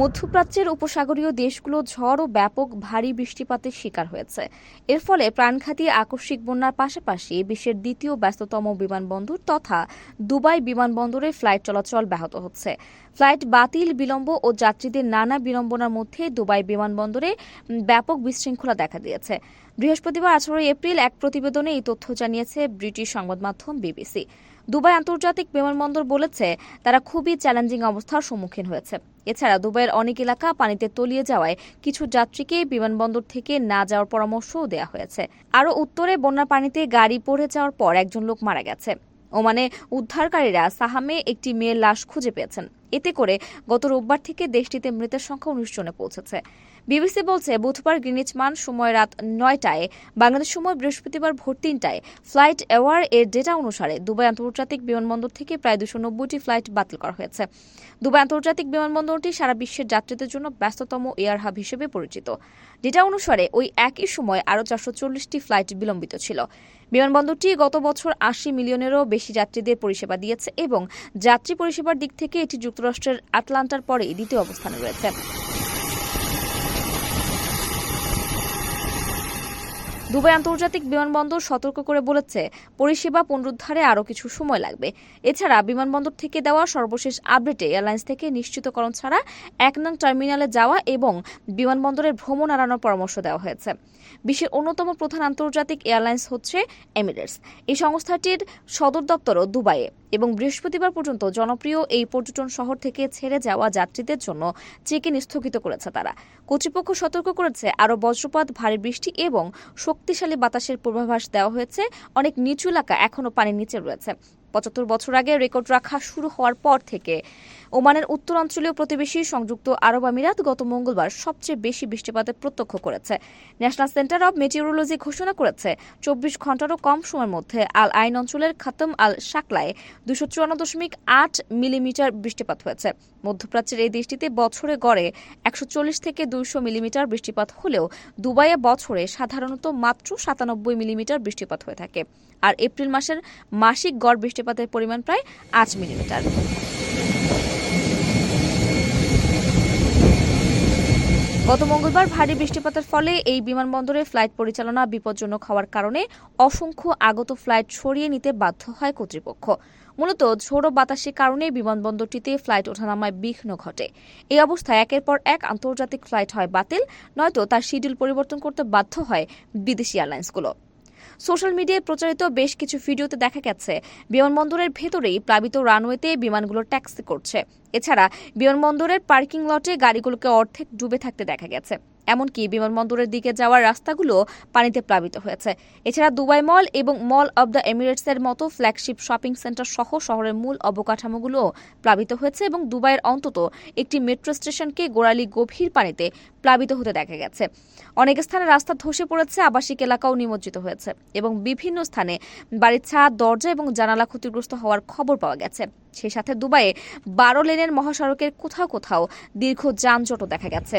মধ্যপ্রাচ্যের উপসাগরীয় দেশগুলো ঝড় ও ব্যাপক ভারী বৃষ্টিপাতের শিকার হয়েছে। এর ফলে প্রাণঘাতী আকস্মিক বন্যার পাশাপাশি বিশ্বের দ্বিতীয় ব্যস্ততম বিমানবন্দর তথা দুবাই বিমানবন্দরে ফ্লাইট চলাচল ব্যাহত হচ্ছে। ফ্লাইট বাতিল, বিলম্ব ও যাত্রীদের নানা বিড়ম্বনার মধ্যে দুবাই বিমানবন্দরে ব্যাপক বিশৃঙ্খলা দেখা দিয়েছে। বৃহস্পতিবার আঠারোই এপ্রিল এক প্রতিবেদনে এই তথ্য জানিয়েছে ব্রিটিশ সংবাদ মাধ্যম বিবিসি। দুবাই আন্তর্জাতিক বিমানবন্দর বলেছে তারা খুবই চ্যালেঞ্জিং অবস্থার সম্মুখীন হয়েছে। এছাড়া দুবাইয়ের অনেক এলাকা পানিতে তলিয়ে যাওয়ায় কিছু যাত্রীকে বিমানবন্দর থেকে না যাওয়ার পরামর্শও দেওয়া হয়েছে। আরও উত্তরে, বন্যার পানিতে গাড়ি পড়ে যাওয়ার পর একজন লোক মারা গেছে। ওমানে উদ্ধারকারীরা সাহামে একটি মেয়ের লাশ খুঁজে পেয়েছেন। এতে করে গত রোববার থেকে দেশটিতে মৃতের সংখ্যা উনিশ জনে পৌঁছেছে। বিবিসি বলছে, বুধবার গ্রিনিচ মান সময় রাত নয়টায় বাংলাদেশ সময় বৃহস্পতিবার ভোর তিনটায় ফ্লাইট অ্যাওয়ার এর ডেটা অনুসারে দুবাই আন্তর্জাতিক বিমানবন্দর থেকে প্রায় দুশো নব্বইটি ফ্লাইট বাতিল করা হয়েছে। দুবাই আন্তর্জাতিক বিমানবন্দরটি সারা বিশ্বের যাত্রীদের জন্য ব্যস্ততম এয়ার হাব হিসেবে পরিচিত। ডেটা অনুসারে ওই একই সময় আরও চারশো চল্লিশটি ফ্লাইট বিলম্বিত ছিল। বিমানবন্দরটি গত বছর আশি মিলিয়নেরও বেশি যাত্রীদের পরিষেবা দিয়েছে এবং যাত্রী পরিষেবার দিক থেকে এটি যুক্তরাষ্ট্রের আটলান্টার পরে দ্বিতীয় অবস্থানে রয়েছে। দুবাই আন্তর্জাতিক বিমানবন্দর সতর্ক করে বলেছে, পরিষেবা পুনরুদ্ধারে আরও কিছু সময় লাগবে। এছাড়া বিমানবন্দর থেকে দেওয়া সর্বশেষ আপডেটে এয়ারলাইন্স থেকে নিশ্চিতকরণ ছাড়া এক নং টার্মিনালে যাওয়া এবং বিমানবন্দরের ভ্রমণ এড়ানোর পরামর্শ দেওয়া হয়েছে। বিশ্বের অন্যতম প্রধান আন্তর্জাতিক এয়ারলাইন্স হচ্ছে এমিরেটস। এই সংস্থাটির সদর দপ্তরও দুবাইয়ে। এবং বৃহস্পতিবার পর্যন্ত জনপ্রিয় এই পর্যটন শহর থেকে ছেড়ে যাওয়া যাত্রীদের জন্য চেক ইন স্থগিত করেছে তারা। কর্তৃপক্ষ সতর্ক করেছে, আরও বজ্রপাত, ভারী বৃষ্টি এবং শক্তিশালী বাতাসের পূর্বাভাস দেওয়া হয়েছে। অনেক নিচু এলাকা এখনও পানির নিচে রয়েছে। পঁচাত্তর বছর আগে রেকর্ড রাখা শুরু হওয়ার পর থেকে ওমানের উত্তরাঞ্চলীয় প্রতিবেশী সংযুক্ত আরব আমিরাত গত মঙ্গলবার সবচেয়ে বেশি বৃষ্টিপাতের প্রত্যক্ষ করেছে। ন্যাশনাল সেন্টার অব মেটিওরোলজি ঘোষণা করেছে, চব্বিশ ঘন্টারও কম সময়ের মধ্যে আল আইন অঞ্চলের খাতম আল শাকলায় দুশো চুয়ান্ন দশমিক আট মিলিমিটার বৃষ্টিপাত হয়েছে। মধ্যপ্রাচ্যের এই দেশটিতে বছরে গড়ে একশো চল্লিশ থেকে দুইশো মিলিমিটার বৃষ্টিপাত হলেও দুবাইয়ে বছরে সাধারণত মাত্র সাতানব্বই মিলিমিটার বৃষ্টিপাত হয়ে থাকে। আর এপ্রিল মাসের মাসিক গড় বৃষ্টিপাতের পরিমাণ প্রায় আট মিলিমিটার। গত মঙ্গলবার ভারী বৃষ্টিপাতের ফলে এই বিমানবন্দরে ফ্লাইট পরিচালনা বিপজ্জনক হওয়ার কারণে অসংখ্য আগত ফ্লাইট সরিয়ে নিতে বাধ্য হয় কর্তৃপক্ষ। মূলত ঝোড়ো বাতাসের কারণে বিমানবন্দরটিতে ফ্লাইট ওঠানামায় বিঘ্ন ঘটে। এই অবস্থায় একের পর এক আন্তর্জাতিক ফ্লাইট হয় বাতিল, নয়তো তার শিডিউল পরিবর্তন করতে বাধ্য হয় বিদেশি এয়ারলাইন্সগুলো। সোশ্যাল মিডিয়ায় প্রচারিত বেশ কিছু ভিডিওতে দেখা গেছে, বিমানবন্দরের ভেতরেই প্লাবিত রানওয়েতে বিমানগুলো ট্যাক্সি করছে। এছাড়া বিমানবন্দরের পার্কিং লটে গাড়িগুলোকে অর্ধেক ডুবে থাকতে দেখা গেছে। এমনকি বিমানবন্দরের দিকে যাওয়ার রাস্তাগুলো পানিতে প্লাবিত হয়েছে। এছাড়া দুবাই মল এবং মল অব দ্য এমিরেটসের মতো ফ্ল্যাগশিপ শপিং সেন্টার সহ শহরের মূল অবকাঠামোগুলো প্লাবিত হয়েছে এবং দুবাইয়ের অন্তত একটি মেট্রো স্টেশনকে গোড়ালি গভীর পানিতে প্লাবিত হতে দেখা গেছে। অনেক স্থানে রাস্তা ধসে পড়েছে, আবাসিক এলাকাও নিমজ্জিত হয়েছে এবং বিভিন্ন স্থানে বাড়ির ছাদ, দরজা এবং জানালা ক্ষতিগ্রস্ত হওয়ার খবর পাওয়া গেছে। সেই সাথে দুবাইয়ে বারো লেনের মহাসড়কের কোথাও কোথাও দীর্ঘ যানজটও দেখা গেছে।